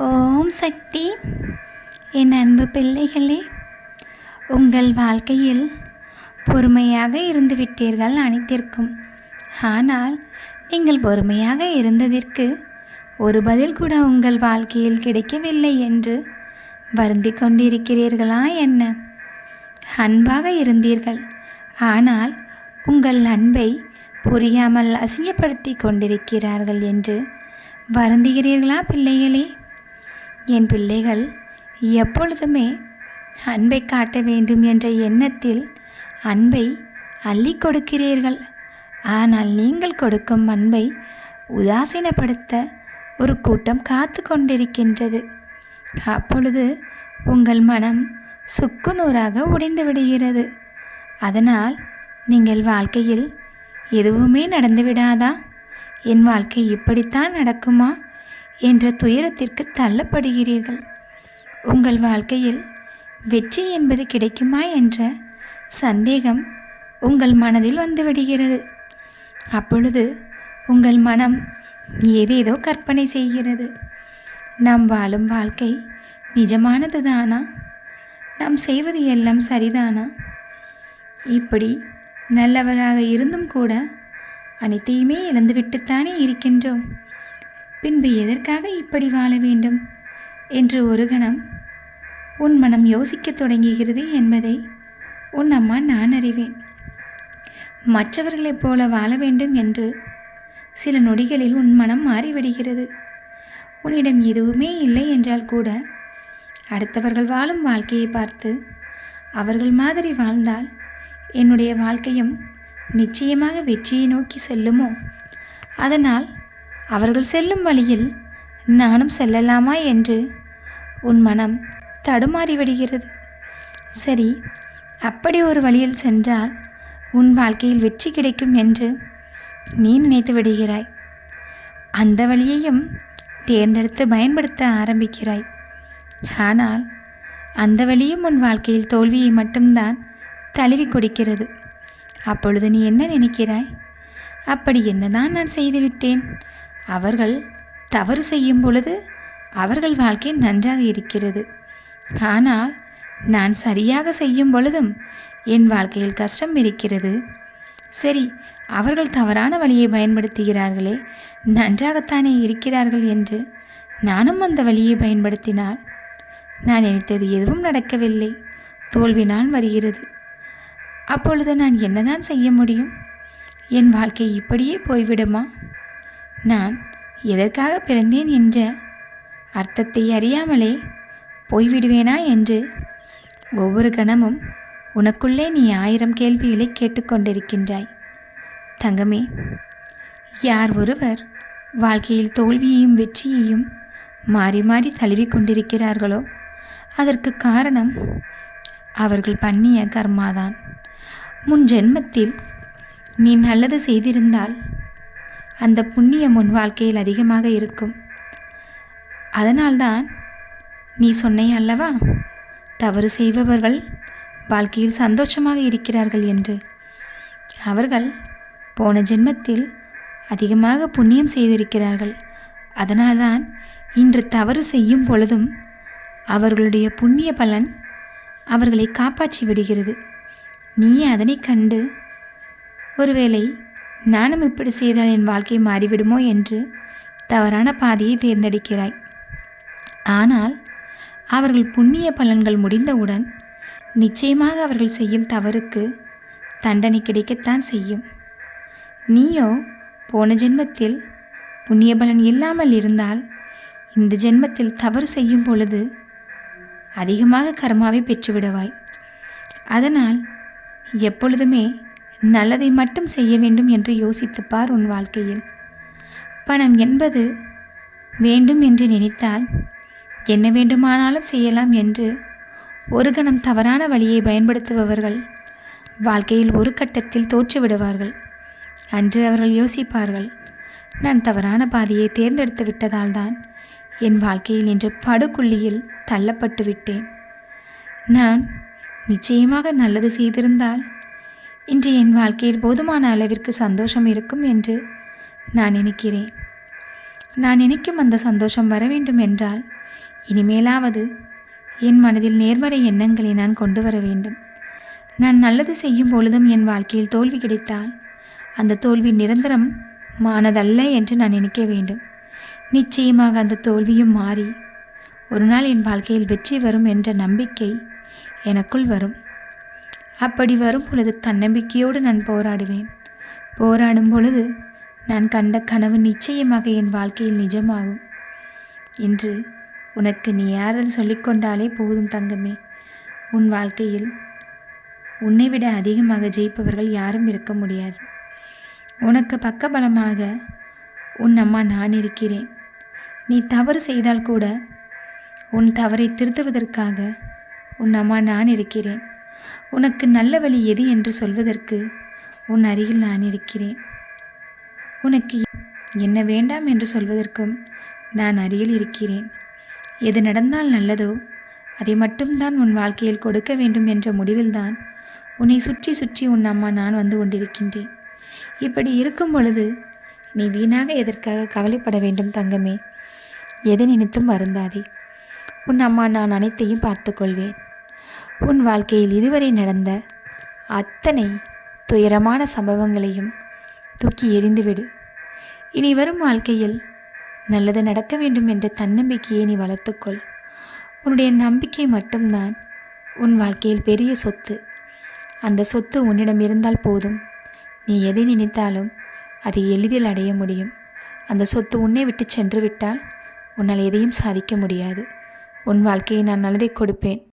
ஓம் சக்தி. என் அன்பு பிள்ளைகளே உங்கள் வாழ்க்கையில் பொறுமையாக இருந்து விட்டீர்கள் அனைத்திற்கும். ஆனால் நீங்கள் பொறுமையாக இருந்ததற்கு ஒரு பதில் கூட உங்கள் வாழ்க்கையில் கிடைக்கவில்லை என்று வருந்தி கொண்டிருக்கிறீர்களா என்ன? அன்பாக இருந்தீர்கள். ஆனால் உங்கள் அன்பை புரியாமல் அசிங்கப்படுத்தி கொண்டிருக்கிறார்கள் என்று வருந்துகிறீர்களா பிள்ளைகளே? என் பிள்ளைகள் எப்பொழுதுமே அன்பை காட்ட வேண்டும் என்ற எண்ணத்தில் அன்பை அள்ளி கொடுக்கிறீர்கள். ஆனால் நீங்கள் கொடுக்கும் அன்பை உதாசீனப்படுத்த ஒரு கூட்டம் காத்து கொண்டிருக்கின்றது. அப்பொழுது உங்கள் மனம் சுக்குநூறாக உடைந்து விடுகிறது. அதனால் நீங்கள் வாழ்க்கையில் எதுவுமே நடந்து விடாதா? என் வாழ்க்கை இப்படித்தான் நடக்குமா? என்ற துயரத்திற்கு தள்ளப்படுகிறீர்கள். உங்கள் வாழ்க்கையில் வெற்றி என்பது கிடைக்குமா என்ற சந்தேகம் உங்கள் மனதில் வந்துவிடுகிறது. அப்பொழுது உங்கள் மனம் ஏதேதோ கற்பனை செய்கிறது. நாம் வாழும் வாழ்க்கை நிஜமானது தானா நாம் செய்வது எல்லாம் சரிதானா? இப்படி நல்லவராக இருந்தும் கூட அனைத்தையுமே இழந்துவிட்டுத்தானே இருக்கின்றோம். பின்பு எதற்காக இப்படி வாழ வேண்டும்? என்று ஒரு கணம். உன் மனம் யோசிக்கத் தொடங்குகிறது என்பதை உன் அம்மா நான் அறிவேன். மற்றவர்களைப் போல வாழ வேண்டும் என்று சில நொடிகளில் உன் மனம் மாறிவிடுகிறது. உன்னிடம் எதுவுமே இல்லை என்றால் கூட அடுத்தவர்கள் வாழும் வாழ்க்கையை பார்த்து அவர்கள் மாதிரி வாழ்ந்தால் என்னுடைய வாழ்க்கையும் நிச்சயமாக வெற்றியை நோக்கி செல்லுமோ? அதனால் அவர்கள் செல்லும் வழியில் நானும் செல்லலாமா என்று உன் மனம் தடுமாறி விடுகிறது. சரி அப்படி ஒரு வழியில் சென்றால் உன் வாழ்க்கையில் வெற்றி கிடைக்கும் என்று நீ நினைத்து விடுகிறாய். அந்த வழியையும் தேர்ந்தெடுத்து பயன்படுத்த ஆரம்பிக்கிறாய். ஆனால் அந்த வழியும் உன் வாழ்க்கையில் தோல்வியை மட்டும்தான் தழுவி கொடுக்கிறது. அப்பொழுது நீ என்ன நினைக்கிறாய்? அப்படி என்னதான் நான் செய்துவிட்டேன்? அவர்கள் தவறு செய்யும் பொழுது அவர்கள் வாழ்க்கை நன்றாக இருக்கிறது. ஆனால் நான் சரியாக செய்யும் பொழுதும் என் வாழ்க்கையில் கஷ்டம் இருக்கிறது. சரி அவர்கள் தவறான வழியை பயன்படுத்துகிறார்களே நன்றாகத்தானே இருக்கிறார்கள் என்று நானும் அந்த வழியை பயன்படுத்தினால் நான் நினைத்தது எதுவும் நடக்கவில்லை. தோல்வினால் வருகிறது. அப்பொழுது நான் என்னதான் செய்ய முடியும்? என் வாழ்க்கை இப்படியே போய்விடுமா? நான் எதற்காக பிறந்தேன் என்ற அர்த்தத்தை அறியாமலே போய்விடுவேனா என்று ஒவ்வொரு கணமும் உனக்குள்ளே நீ ஆயிரம் கேள்விகளை கேட்டுக்கொண்டிருக்கின்றாய். தங்கமே யார் ஒருவர் வாழ்க்கையில் தோல்வியையும் வெற்றியையும் மாறி மாறி தழுவி கொண்டிருக்கிறார்களோ அதற்கு காரணம் அவர்கள் பண்ணிய கர்மாதான். முன் ஜென்மத்தில் நீ நல்லது செய்திருந்தால் அந்த புண்ணியம் உன் வாழ்க்கையில் அதிகமாக இருக்கும். அதனால்தான் நீ சொன்னே அல்லவா? தவறு செய்பவர்கள் வாழ்க்கையில் சந்தோஷமாக இருக்கிறார்கள் என்று. அவர்கள் போன ஜென்மத்தில் அதிகமாக புண்ணியம் செய்திருக்கிறார்கள். அதனால்தான் இன்று தவறு செய்யும் பொழுதும் அவர்களுடைய புண்ணிய பலன் அவர்களை காப்பாற்றி விடுகிறது. நீ அதனை கண்டு ஒருவேளை நானும் இப்படி செய்தால் என் வாழ்க்கை மாறிவிடுமோ என்று தவறான பாதையை தேர்ந்தெடுக்கிறாய். ஆனால் அவர்கள் புண்ணிய பலன்கள் முடிந்தவுடன் நிச்சயமாக அவர்கள் செய்யும் தவறுக்கு தண்டனை கிடைக்கத்தான் செய்யும். நீயோ போன ஜென்மத்தில் புண்ணிய பலன் இல்லாமல் இருந்தால் இந்த ஜென்மத்தில் தவறு செய்யும் பொழுது அதிகமாக கர்மாவை பெற்றுவிடுவாய். அதனால் எப்பொழுதுமே நல்லதை மட்டும் செய்ய வேண்டும் என்று யோசித்துப்பார் உன் வாழ்க்கையில். பணம் என்பது வேண்டும் என்று நினைத்தால் என்ன வேண்டுமானாலும் செய்யலாம் என்று ஒரு கணம் தவறான வழியை பயன்படுத்துபவர்கள் வாழ்க்கையில் ஒரு கட்டத்தில் தோற்றுவிடுவார்கள் அன்று அவர்கள் யோசிப்பார்கள் நான் தவறான பாதையை தேர்ந்தெடுத்து விட்டதால்தான் என் வாழ்க்கையில் இன்று படுகுழியில் தள்ளப்பட்டு விட்டேன். நான் நிச்சயமாக நல்லது செய்திருந்தால் இன்று என் வாழ்க்கையில் போதுமான அளவிற்கு சந்தோஷம் இருக்கும் என்று நான் நினைக்கிறேன். நான் நினைக்கும் அந்த சந்தோஷம் வர வேண்டும் என்றால் இனிமேலாவது என் மனதில் நேர்மறை எண்ணங்களை நான் கொண்டு வர வேண்டும். நான் நல்லது செய்யும் பொழுதும் என் வாழ்க்கையில் தோல்வி கிடைத்தால் அந்த தோல்வி நிரந்தரம் மானதல்ல என்று நான் நினைக்க வேண்டும். நிச்சயமாக அந்த தோல்வியும் மாறி ஒரு நாள் என் வாழ்க்கையில் வெற்றி வரும் என்ற நம்பிக்கை எனக்குள் வரும். அப்படி வரும் பொழுது தன்னம்பிக்கையோடு நான் போராடுவேன். போராடும் பொழுது நான் கண்ட கனவு நிச்சயமாக என் வாழ்க்கையில் நிஜமாகும். என்று உனக்கு நீ யாரல் சொல்லிக்கொண்டாலே போதும் தங்கமே. உன் வாழ்க்கையில் உன்னை விட அதிகமாக ஜெயிப்பவர்கள் யாரும் இருக்க முடியாது. உனக்கு பக்கபலமாக உன் அம்மா நான் இருக்கிறேன். நீ தவறு செய்தால் கூட உன் தவறை திருத்துவதற்காக உன் அம்மா நான் இருக்கிறேன். உனக்கு நல்ல வழி எது என்று சொல்வதற்கு உன் அருகில் நான் இருக்கிறேன். உனக்கு என்ன வேண்டாம் என்று சொல்வதற்கும் நான் அருகில் இருக்கிறேன். எது நடந்தால் நல்லதோ அதை மட்டும்தான் உன் வாழ்க்கையில் கொடுக்க வேண்டும் என்ற முடிவில்தான் உன்னை சுற்றி சுற்றி உன் அம்மா நான் வந்து கொண்டிருக்கின்றேன். இப்படி இருக்கும் பொழுது நீ வீணாக எதற்காக கவலைப்பட வேண்டும் தங்கமே? எதை நினைத்தும் வருந்தாதே. உன் அம்மா நான் அனைத்தையும் பார்த்துக்கொள்வேன். உன் வாழ்க்கையில் இதுவரை நடந்த அத்தனை துயரமான சம்பவங்களையும் தூக்கி எறிந்துவிடு. இனி வரும் வாழ்க்கையில் நல்லது நடக்க வேண்டும் என்ற தன்னம்பிக்கையை நீ வளர்த்துக்கொள். உன்னுடைய நம்பிக்கை மட்டும்தான் உன் வாழ்க்கையில் பெரிய சொத்து. அந்த சொத்து உன்னிடம் இருந்தால் போதும். நீ எதை நினைத்தாலும் அதை எளிதில் அடைய முடியும். அந்த சொத்து உன்னை விட்டு சென்று விட்டால் உன்னால் எதையும் சாதிக்க முடியாது. உன் வாழ்க்கையை நான் நல்லதை கொடுப்பேன்.